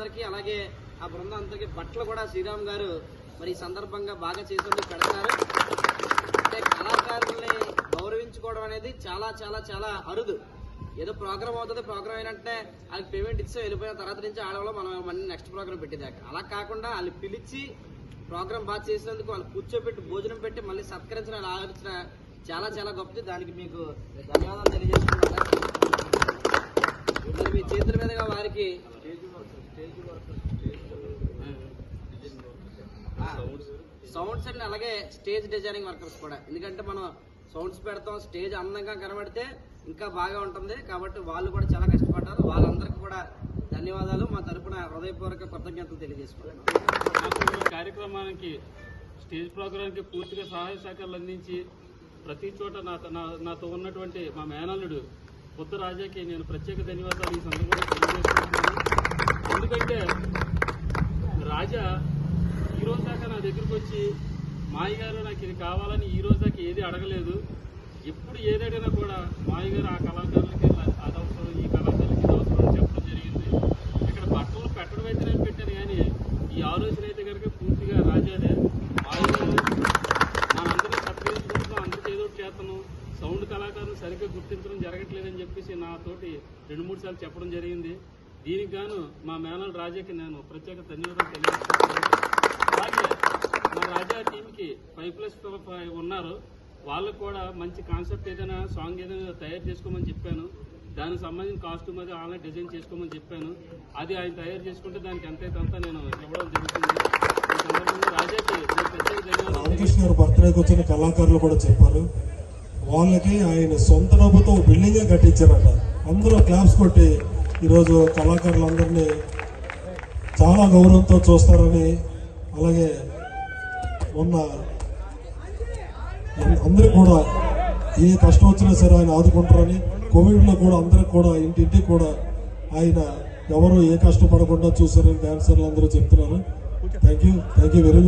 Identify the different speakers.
Speaker 1: అందరికీ అలాగే ఆ బృందం అందరికి బట్టలు కూడా శ్రీరామ్ గారు మరి ఈ సందర్భంగా బాగా చేసేందుకు పెడతారు. అంటే కళాకారుల్ని గౌరవించుకోవడం అనేది చాలా చాలా చాలా అరుదు. ఏదో ప్రోగ్రామ్ అవుతుంది ప్రోగ్రామ్ అయినట్టే వాళ్ళకి పేమెంట్ ఇచ్చి వెళ్ళిపోయిన తర్వాత నుంచి ఆడవాళ్ళు మనం మళ్ళీ నెక్స్ట్ ప్రోగ్రామ్ పెట్టేదాకా. అలా కాకుండా వాళ్ళు పిలిచి ప్రోగ్రామ్ బాగా చేసినందుకు వాళ్ళు కూర్చోబెట్టి భోజనం పెట్టి మళ్ళీ సత్కరించిన ఆలోచన చాలా చాలా గొప్పది. దానికి మీకు ధన్యవాదాలు తెలియజేస్తున్నాను మరి మీ చేతుల మీదుగా వారికి సౌండ్స్ అండ్ అలాగే స్టేజ్ డిజైనింగ్ వర్కర్స్ కూడా. ఎందుకంటే మనం సౌండ్స్ పెడతాం స్టేజ్ అందంగా కనబడితే ఇంకా బాగా ఉంటుంది. కాబట్టి వాళ్ళు కూడా చాలా కష్టపడ్డారు. వాళ్ళందరికీ కూడా ధన్యవాదాలు. మా తరపున హృదయపూర్వక కృతజ్ఞతలు
Speaker 2: ఈ కార్యక్రమానికి స్టేజ్ ప్రోగ్రాంకి పూర్తిగా సహాయ సహకారాలు అందించి ప్రతి చోట నాతో ఉన్నటువంటి మా మేనల్లుడు కొత్త రాజాకి నేను ప్రత్యేక ధన్యవాదాలు ఈ సందర్భంగా తెలియజేస్తున్నాను. ఎందుకంటే రాజా ఈ రోజు దాకా నా దగ్గరికి వచ్చి మాయగారు నాకు ఇది కావాలని ఈ రోజు దాకా ఏది అడగలేదు. ఎప్పుడు ఏది కూడా మాయగారు ఆ కళాకారులకి అది అవసరం ఈ కళాకారులకి ఇది అవసరం చెప్పడం జరిగింది. ఇక్కడ బట్టలు పెట్టడం అయితే నేను పెట్టాను కానీ ఈ ఆలోచన అయితే కనుక పూర్తిగా రాజాదే. మాయగారు మనందరినీ సత్కరించుకుంటున్నాం అందరికీ ఏదో చేతను చేస్తాను సౌండ్ కళాకారులు సరిగ్గా గుర్తించడం జరగట్లేదని చెప్పేసి నాతోటి రెండు మూడు సార్లు చెప్పడం జరిగింది. దీనికి గాను మా మేనల్ రాజాకి నేను ప్రత్యేక ధన్యవాదాలు తెలియజేస్తున్నాను. అలాగే మా రాజా టీంకి ఫైవ్ ప్లస్ ఫైవ్ ఉన్నారు. వాళ్ళకు కూడా మంచి కాన్సెప్ట్ ఏదైనా సాంగ్ ఏదైనా తయారు చేసుకోమని చెప్పాను. దానికి సంబంధించిన కాస్ట్యూమ్ అది ఆన్లైన్ డిజైన్ చేసుకోమని చెప్పాను. అది ఆయన తయారు చేసుకుంటే దానికి ఎంత అంతా నేను ఇవ్వడం జరుగుతుంది.
Speaker 3: రామకృష్ణ గారు బర్త్డేకి వచ్చిన కళాకారులు కూడా చెప్పారు. వాళ్ళకి ఆయన సొంత డబ్బుతో బిల్డింగే కట్టించారట. అందరూ క్లాప్స్ కొట్టి ఈరోజు కళాకారులందరినీ చాలా గౌరవంతో చూస్తారని అలాగే మొన్న అందరూ కూడా ఏ కష్టం వచ్చినా సరే ఆయన ఆదుకుంటారని కోవిడ్లో కూడా అందరికి కూడా ఇంటింటికి కూడా ఆయన ఎవరు ఏ కష్టపడకుండా చూసారని డాన్సర్లు అందరూ చెప్తున్నారు. Thank you thank you very